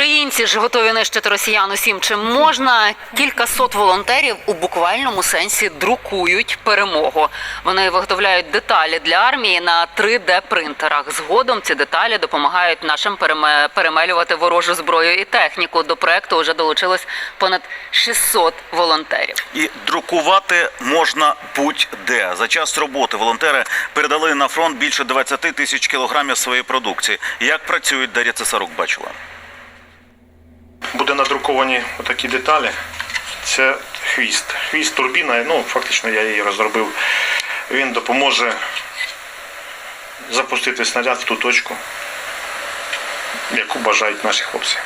Українці ж готові нищити росіян усім. Чим можна кількасот волонтерів у буквальному сенсі друкують перемогу. Вони виготовляють деталі для армії на 3D принтерах. Згодом ці деталі допомагають нашим переме- перемелювати ворожу зброю і техніку. До проекту вже долучилось понад 600 волонтерів. І друкувати можна будь-де. За час роботи волонтери передали на фронт більше 20 тисяч кілограмів своєї продукції. Як працюють Дар'я Цесарук бачила. Буде надруковані отакі деталі. Це хвіст. Хвіст турбіна, ну фактично я її розробив. Він допоможе запустити снаряд в ту точку, яку бажають наші хлопці.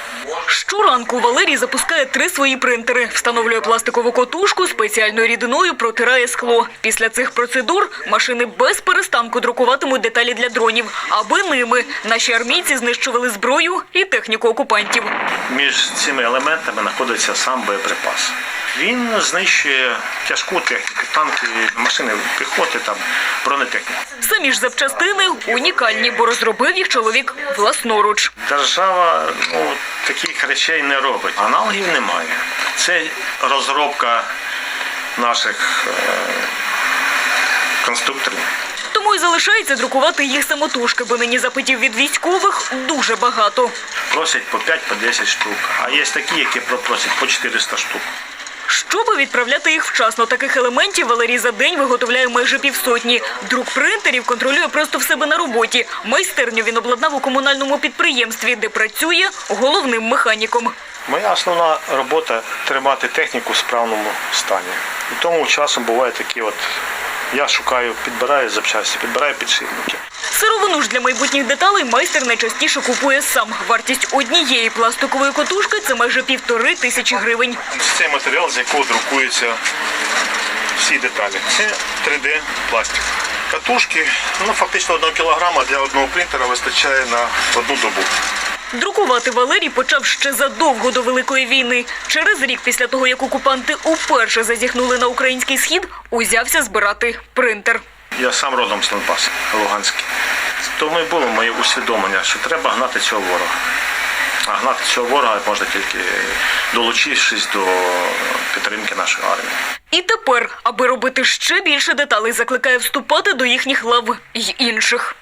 Щоранку Валерій запускає три свої принтери, встановлює пластикову котушку, спеціальною рідиною протирає скло. Після цих процедур машини без перестанку друкуватимуть деталі для дронів, аби ними наші армійці знищували зброю і техніку окупантів. Між цими елементами знаходиться сам боєприпас. Він знищує тяжку техніку, танки, машини піхоти, там, бронетехніку. Самі ж запчастини унікальні, бо розробив їх чоловік власноруч. Держава ну, таких речей не робить. Аналогів немає. Це розробка наших е, конструкторів. Тому і залишається друкувати їх самотужки, бо нині запитів від військових дуже багато. Просять по 5 по 10 штук. А є такі, які просять по 400 штук. Щоби відправляти їх вчасно, таких елементів Валерій за день виготовляє майже півсотні. Друк принтерів контролює просто в себе на роботі. Майстерню він обладнав у комунальному підприємстві, де працює головним механіком. Моя основна робота тримати техніку в справному стані. І тому часом буває такі от. Я шукаю, підбираю запчасті, підбираю підшипники. Сировину ж для майбутніх деталей майстер найчастіше купує сам. Вартість однієї пластикової котушки – це майже півтори тисячі гривень. Це матеріал, з якого друкуються всі деталі. Це 3D пластик. Катушки, ну фактично одного кілограма для одного принтера вистачає на одну добу. Друкувати Валерій почав ще задовго до Великої війни. Через рік після того, як окупанти уперше зазіхнули на український схід, узявся збирати принтер. Я сам родом з Донбасу, Луганський. Тому і було моє усвідомлення, що треба гнати цього ворога. А гнати цього ворога можна тільки долучившись до підтримки нашої армії. І тепер, аби робити ще більше деталей, закликає вступати до їхніх лав й інших.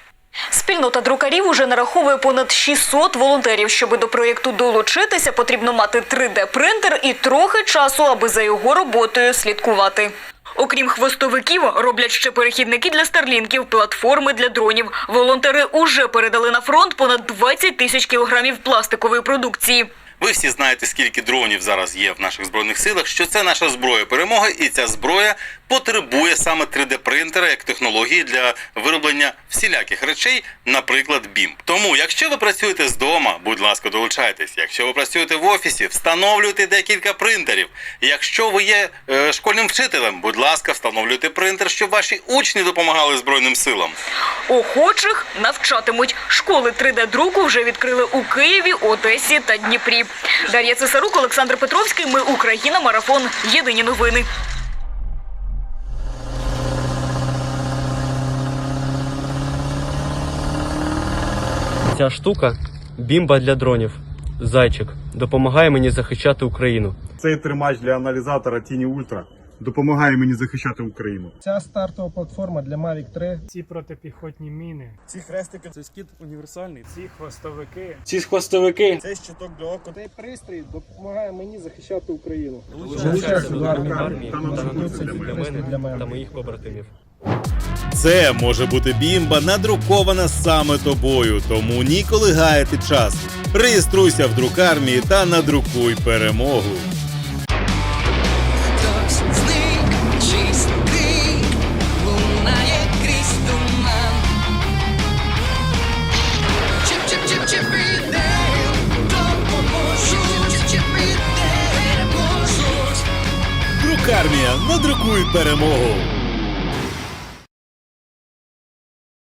Спільнота друкарів уже нараховує понад 600 волонтерів. Щоби до проєкту долучитися, потрібно мати 3D-принтер і трохи часу, аби за його роботою слідкувати. Окрім хвостовиків, роблять ще перехідники для старлінків, платформи для дронів. Волонтери уже передали на фронт понад 20 тисяч кілограмів пластикової продукції. Ви всі знаєте, скільки дронів зараз є в наших збройних силах, що це наша зброя перемоги, і ця зброя потребує саме 3D-принтера як технології для вироблення всіляких речей, наприклад, BIM. Тому, якщо ви працюєте з дома, будь ласка, долучайтесь. Якщо ви працюєте в офісі, встановлюйте декілька принтерів. Якщо ви є е, школьним вчителем, будь ласка, встановлюйте принтер, щоб ваші учні допомагали збройним силам. Охочих навчатимуть. Школи 3D-друку вже відкрили у Києві, Одесі та Дніпрі. Дар'я Цесарук, Олександр Петровський. Ми Україна. Марафон. Єдині новини. Ця штука бімба для дронів. Зайчик допомагає мені захищати Україну. Цей тримач для аналізатора Тіні Ультра допомагає мені захищати Україну. Ця стартова платформа для Mavic 3. Ці протипіхотні міни, Ці хрестики, Цей скіт універсальний. ці хвостовики. Ці хвостовики. цей щиток для ока. Цей пристрій допомагає мені захищати Україну. Долучайтеся до армії. та надруйте для мене для мене. та моїх побратимів. Це може бути бімба, надрукована саме тобою, тому ніколи гаяти час. Реєструйся в друкармії та надрукуй перемогу. Друкармія, надрукуй перемогу.